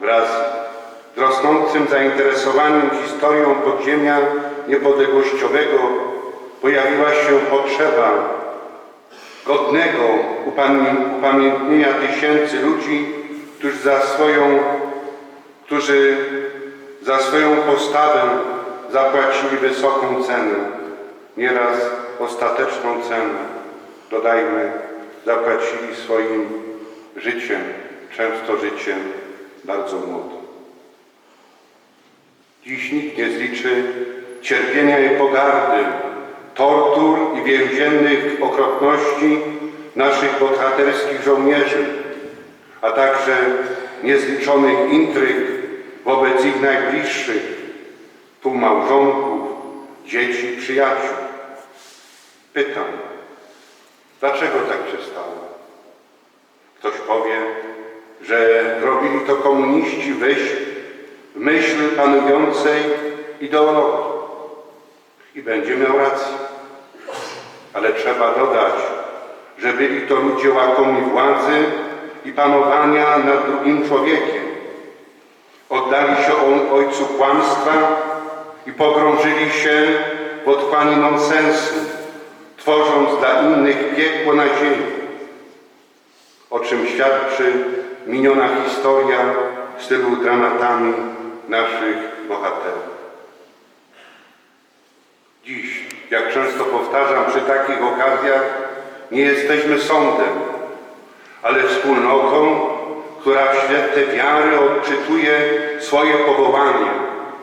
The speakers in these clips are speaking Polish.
Wraz z rosnącym zainteresowaniem historią podziemia niepodległościowego pojawiła się potrzeba godnego upamiętnienia tysięcy ludzi, którzy za swoją, którzy za swoją postawę zapłacili wysoką cenę, nieraz ostateczną cenę, dodajmy, zapłacili swoim życiem, często życiem bardzo młodym. Dziś nikt nie zliczy cierpienia i pogardy, tortur i więziennych okropności naszych bohaterskich żołnierzy, a także niezliczonych intryg wobec ich najbliższych, współmałżonków, dzieci, przyjaciół. Pytam, dlaczego tak się stało? Ktoś powie, że robili to komuniści w myśl, panującej ideologii. I będzie miał rację. Ale trzeba dodać, że byli to ludzie łakomi władzy i panowania nad drugim człowiekiem. Oddali się on ojcu kłamstwa i pogrążyli się w otchłani nonsensu, tworząc dla innych piekło na ziemi o czym świadczy miniona historia w stylu dramatami naszych bohaterów. Dziś, jak często powtarzam przy takich okazjach, nie jesteśmy sądem, ale wspólnotą, która w świetle wiary odczytuje swoje powołanie,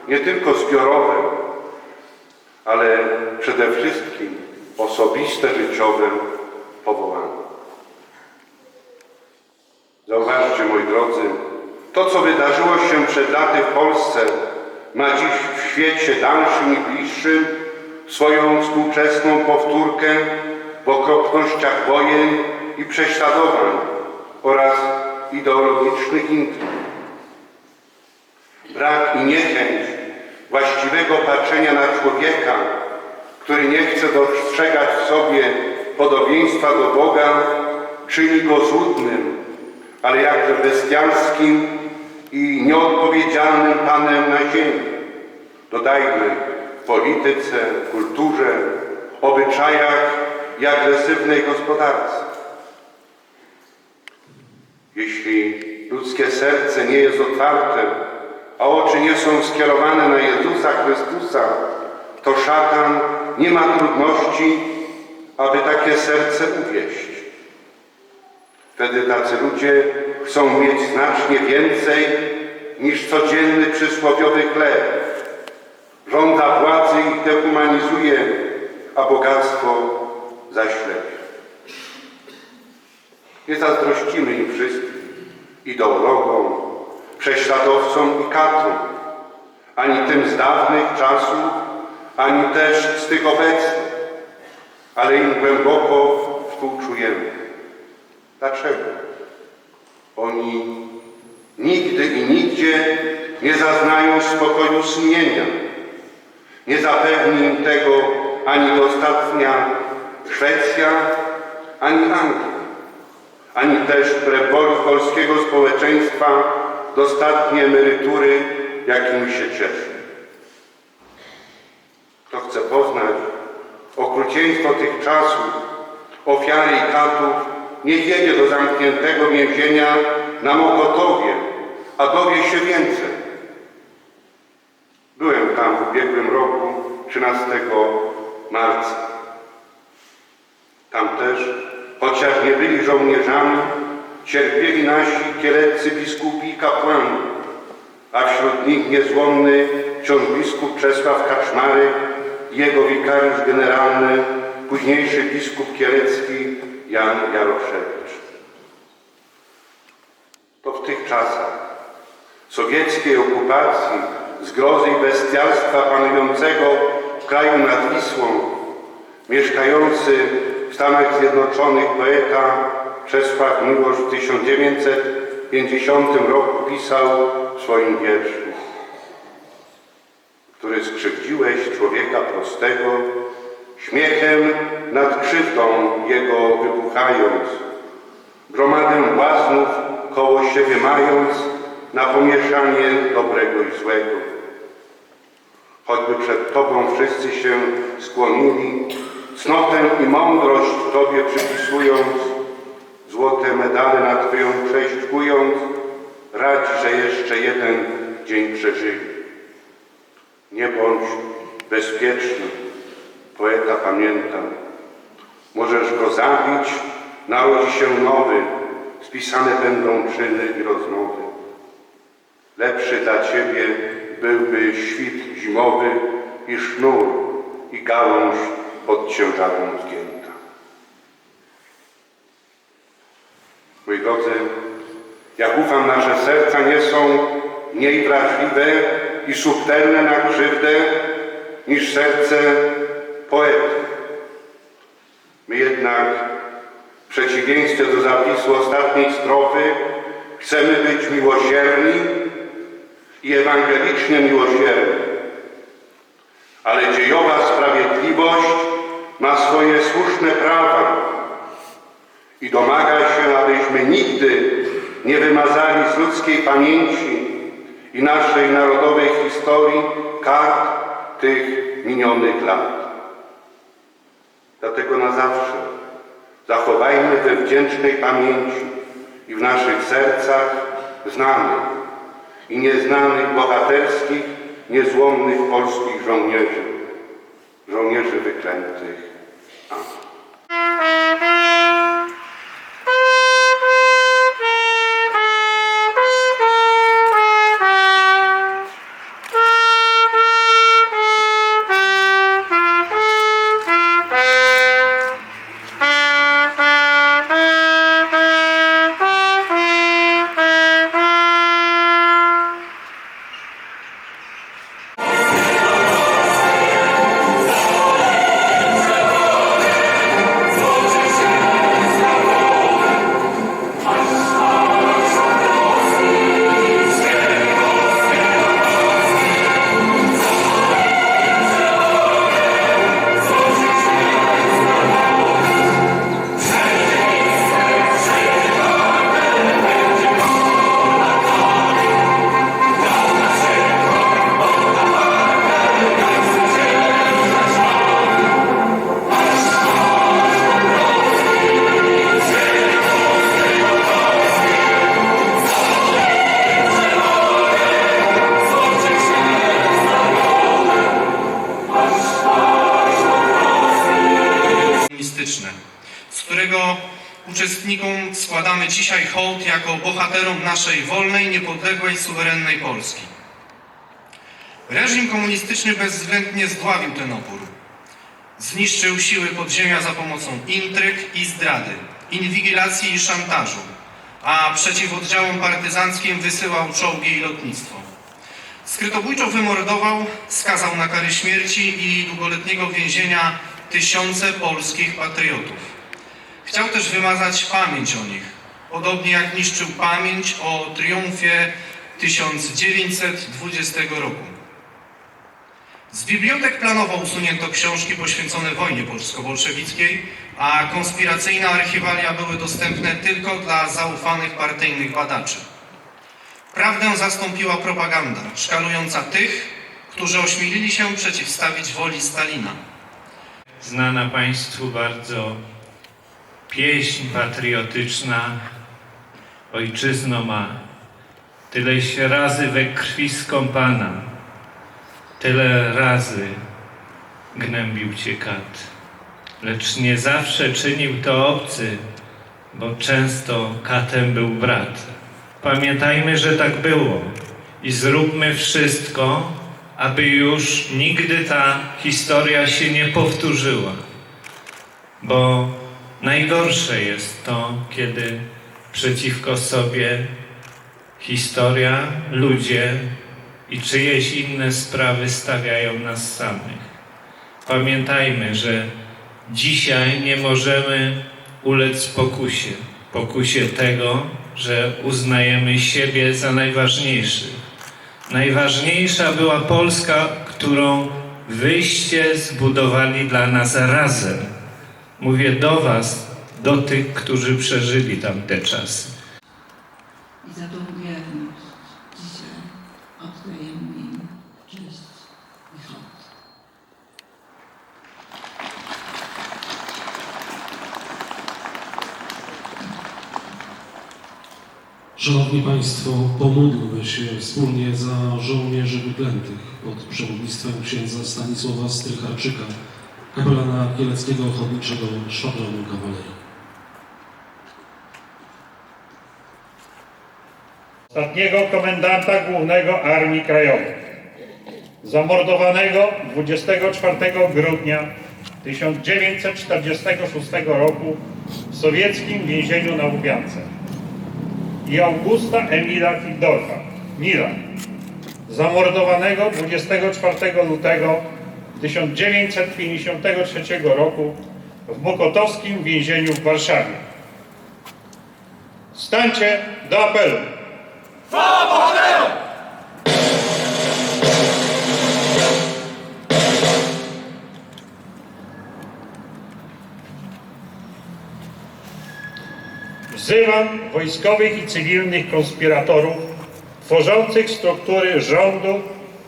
nie tylko zbiorowe, ale przede wszystkim osobiste, życiowe powołanie. Moi drodzy, to, co wydarzyło się przed laty w Polsce, ma dziś w świecie dalszym i bliższym swoją współczesną powtórkę w okropnościach wojen i prześladowań oraz ideologicznych intryg. Brak i niechęć właściwego patrzenia na człowieka, który nie chce dostrzegać w sobie podobieństwa do Boga, czyni go złudnym, ale jakże bestialskim i nieodpowiedzialnym Panem na ziemi. Dodajmy w polityce, kulturze, obyczajach i agresywnej gospodarce. Jeśli ludzkie serce nie jest otwarte, a oczy nie są skierowane na Jezusa Chrystusa, to szatan nie ma trudności, aby takie serce uwieść. Wtedy tacy ludzie chcą mieć znacznie więcej niż codzienny przysłowiowy chleb. Żąda władzy ich dehumanizuje, a bogactwo zaślepia. Nie zazdrościmy im wszystkim, ideologom, prześladowcom i katom, ani tym z dawnych czasów, ani też z tych obecnych, ale im głęboko współczujemy. Dlaczego? Oni nigdy i nigdzie nie zaznają spokoju sumienia. Nie zapewni im tego ani dostatnia Szwecja, ani Anglia, ani też woli polskiego społeczeństwa dostatnie emerytury, jakimi się cieszy. Kto chce poznać okrucieństwo tych czasów, ofiary i katów, jedzie do zamkniętego więzienia na Mokotowie, a dowie się więcej. Byłem tam w ubiegłym roku, 13 marca. Tam też, chociaż nie byli żołnierzami, cierpieli nasi kieleccy biskupi i kapłani, a wśród nich niezłomny ksiądz biskup Czesław Kaczmarek i jego wikariusz generalny, późniejszy biskup kielecki Jan Jaroszewicz. To w tych czasach sowieckiej okupacji, zgrozy i bestialstwa panującego w kraju nad Wisłą, mieszkający w Stanach Zjednoczonych poeta Czesław Miłosz w 1950 roku pisał w swoim wierszu który skrzywdziłeś człowieka prostego, śmiechem nad krzywdą jego wybuchając, gromadę błaznów koło siebie mając na pomieszanie dobrego i złego. choćby przed Tobą wszyscy się skłonili, cnotę i mądrość Tobie przypisując, złote medale na Twoją cześć kując, radź, że jeszcze jeden dzień przeżyli. Nie bądź bezpieczny, poeta pamiętam. Możesz go zabić, narodzi się nowy, spisane będą czyny i rozmowy. Lepszy dla Ciebie byłby świt zimowy i sznur i gałąź pod ciężarem zgięta. Moi drodzy, jak ufam, nasze serca nie są mniej wrażliwe i subtelne na krzywdę niż serce poety. My jednak w przeciwieństwie do zapisu ostatniej strofy chcemy być miłosierni i ewangelicznie miłosierni. Ale dziejowa sprawiedliwość ma swoje słuszne prawa i domaga się, abyśmy nigdy nie wymazali z ludzkiej pamięci i naszej narodowej historii kart tych minionych lat. Dlatego na zawsze zachowajmy we wdzięcznej pamięci i w naszych sercach znanych i nieznanych bohaterskich, niezłomnych polskich żołnierzy, żołnierzy wyklętych. Amen. Z którego uczestnikom składamy dzisiaj hołd jako bohaterom naszej wolnej, niepodległej, suwerennej Polski. Reżim komunistyczny bezwzględnie zdławił ten opór. Zniszczył siły podziemia za pomocą intryg i zdrady, inwigilacji i szantażu, a przeciw oddziałom partyzanckim wysyłał czołgi i lotnictwo. Skrytobójczo wymordował, skazał na kary śmierci i długoletniego więzienia tysiące polskich patriotów. Chciał też wymazać pamięć o nich, podobnie jak niszczył pamięć o triumfie 1920 roku. Z bibliotek planowo usunięto książki poświęcone wojnie polsko-bolszewickiej, a konspiracyjne archiwalia były dostępne tylko dla zaufanych partyjnych badaczy. Prawdę zastąpiła propaganda, szkalująca tych, którzy ośmielili się przeciwstawić woli Stalina. Znana Państwu bardzo pieśń patriotyczna Ojczyzno ma, tyleś razy we krwi skąpana, tyle razy gnębił Cię kat. Lecz nie zawsze czynił to obcy, bo często katem był brat. Pamiętajmy, że tak było i zróbmy wszystko, aby już nigdy ta historia się nie powtórzyła. Bo najgorsze jest to, kiedy przeciwko sobie historia, ludzie i czyjeś inne sprawy stawiają nas samych. Pamiętajmy, że dzisiaj nie możemy ulec pokusie, pokusie tego, że uznajemy siebie za najważniejszych. Najważniejsza była Polska, którą wyście zbudowali dla nas razem. Mówię do Was, do tych, którzy przeżyli tamte czasy. I za dzisiaj oddajemy im cześć i hołd. Szanowni Państwo, pomódlmy się wspólnie za żołnierzy wyklętych pod przewodnictwem księdza Stanisława Strycharczyka, kapelana Kieleckiego Ochotniczego Szwadronu Kawalerii. ostatniego komendanta głównego Armii Krajowej, zamordowanego 24 grudnia 1946 roku w sowieckim więzieniu na Łubiance i Augusta Emila Fildorfa, Mila, zamordowanego 24 lutego 1953 roku w Mokotowskim więzieniu w Warszawie. Stańcie do apelu! Wzywam wojskowych i cywilnych konspiratorów tworzących struktury rządu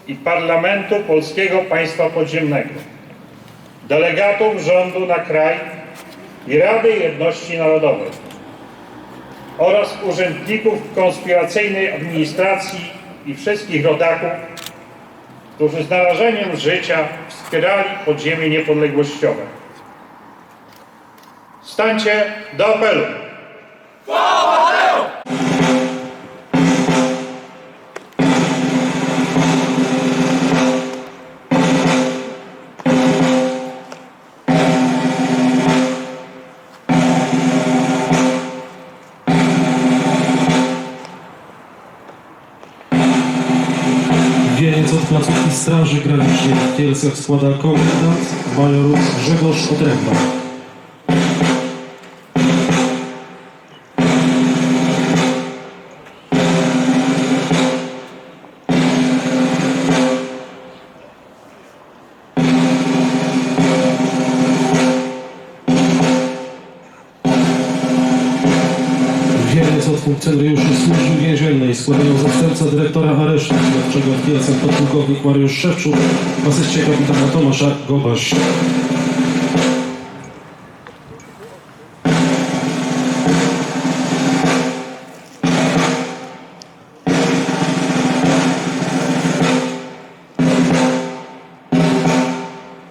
i parlamentu Polskiego Państwa Podziemnego, delegatów rządu na kraj i Rady Jedności Narodowej oraz urzędników konspiracyjnej administracji i wszystkich rodaków, którzy z narażeniem życia wspierali podziemie niepodległościowe. Stańcie do apelu! Wieniec od placówki Straży Granicznej w Kielcach składa komendant major Grzegorz Otręba. Od funkcjonariuszy służby więziennej składają zastępca dyrektora aresztu śledczego w Kielcach podpułkownik Mariusz Szewczuk, w asyście kapitana Tomasza Gobaś.